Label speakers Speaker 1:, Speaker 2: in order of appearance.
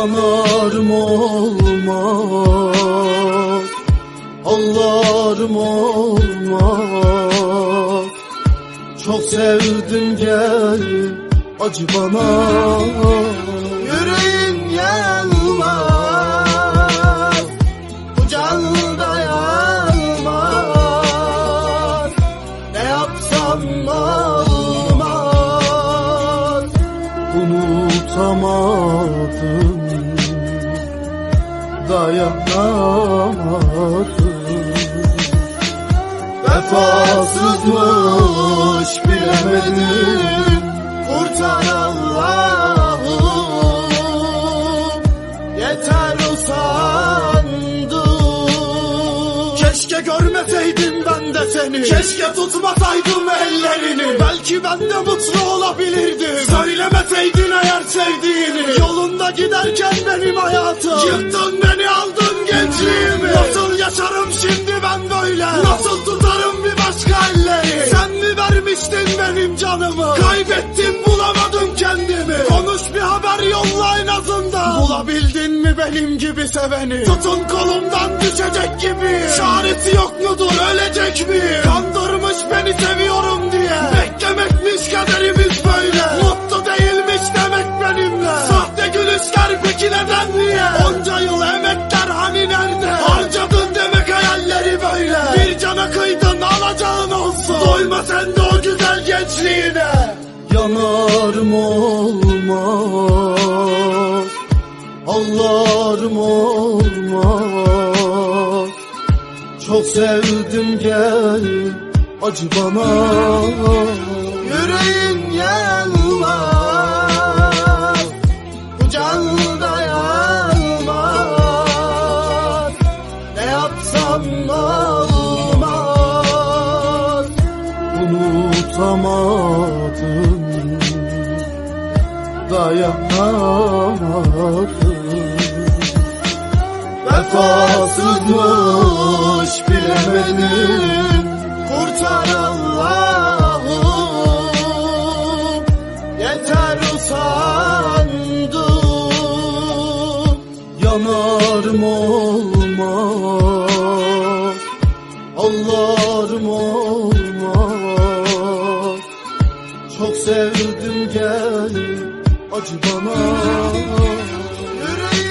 Speaker 1: Yanarım olmaz? Ağlarım olmaz? Çok sevdim gel acı bana. Yüreğim yanmaz Bu canda yanmaz. Ne yapsam olmaz Unutamadım Dayanamadım Vefasızmış bilemedim Kurtar Allah'ım. Yeter usandım Keşke görmeseydim ben de seni. Keşke tutmasaydım ellerini. Belki ben de mutlu olabilirdim. Söylemeseydin eğer sevdiğini. Yolunda giderken benim hayatım. Yıktın beni aldın gençliğimi. Nasıl yaşarım şimdi ben böyle? Nasıl tutarım bir başka elleri? Sen mi vermiştin benim canımı? Kaybettim bulamadım kendimi. Konuş bir haber yolla en azından. Bulabildin mi benim gibi seveni? Tutun kolumdan Çaresi yok mudur ölecek mi? Kandırmış beni seviyorum diye. Beklemekmiş kaderimiz böyle. Mutlu değilmiş demek benimle. Sahte gülüşler peki neden niye? Onca yıl emekler hani nerede? Harcadın demek hayalleri böyle. Bir cana kıydın alacağın olsun. Doyma sen de o güzel gençliğine. Yanarım olmaz? Ağlarım olmaz Çok sevdim gel acı bana. Yüreğim yanmaz Bu canda yanmaz. Ne yapsam olmaz Unutamadım. Dayanamadım. Vefasızmış bilemedim Kurtar Allah'ım Yeter usandım. Yanarım olmaz. Ağlarım olmaz. Çok sevdim gel acı bana. Yüreğim